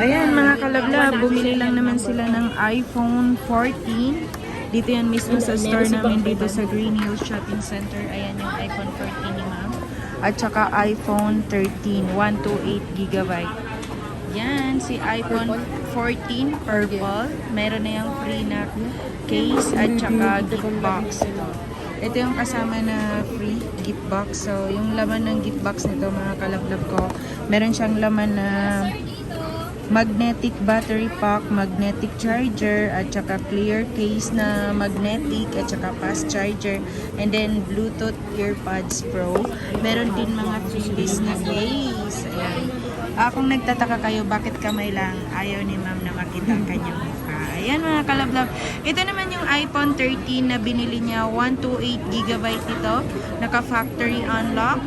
Ayan mga kalablab, bumili lang naman sila ng iPhone 14. Dito yan mismo sa store namin dito sa Green Hills Shopping Center. Ayan yung iPhone 14 ni ma'am. At saka iPhone 13, 128 gigabyte. Yan, si iPhone 14 purple. Meron na yung free na case at saka gift box. Ito yung kasama na free gift box. So, yung laman ng gift box nito mga kalablab ko, meron siyang laman na magnetic battery pack, magnetic charger, at saka clear case na magnetic, at saka fast charger, and then Bluetooth earpods pro. Meron din mga freebies na case. Ayan. Ah, kung nagtataka kayo, bakit kamay lang ayaw ni ma'am na makita ang kanyang mukha. Ayan mga kalablab. Ito naman yung iPhone 13 na binili niya. 128GB ito. Naka-factory unlock.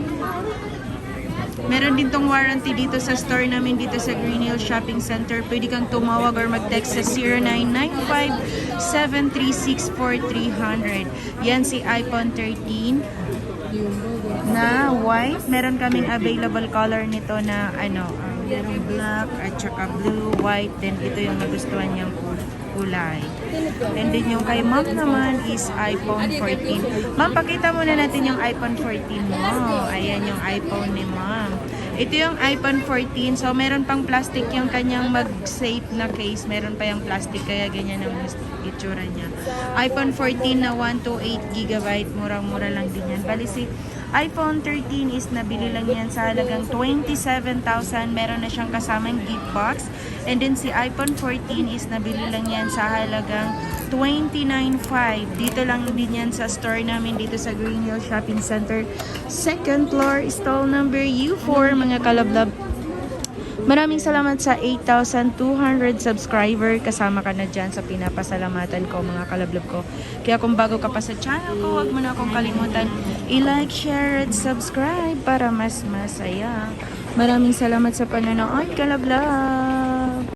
Meron din tong warranty dito sa store namin dito sa Green Hill Shopping Center. Pwede kang tumawag or mag-text sa 0995-736-4300. Yan si iPhone 13 na white. Meron kaming available color nito na ano, um, merong black at saka blue, white. Then ito yung nagustuhan niyang kul- kulay. And then yung kay ma'am naman is iPhone 14. Ma'am, pakita muna natin yung iPhone 14 mo. Ayan yung iPhone ni ma'am. Ito yung iPhone 14. So, meron pang plastic yung kanyang mag-safe na case. Meron pa yung plastic, kaya ganyan ang itsura niya. iPhone 14 na 128GB. Murang-mura lang din yan. Bali si iPhone 13 is nabili lang yan sa halagang 27,000. Meron na siyang kasamang gift box. And then si iPhone 14 is nabili lang yan sa halagang 29,500. Dito lang din yan sa store namin dito sa Green Hill Shopping Center. Second floor, stall number U4, mga kalablab. Maraming salamat sa 8,200 subscriber. Kasama ka na dyan sa pinapasalamatan ko, mga kalablab ko. Kaya kung bago ka pa sa channel ko, huwag mo na akong kalimutan i-like, share, at subscribe para mas masaya. Maraming salamat sa panonood, kalablab.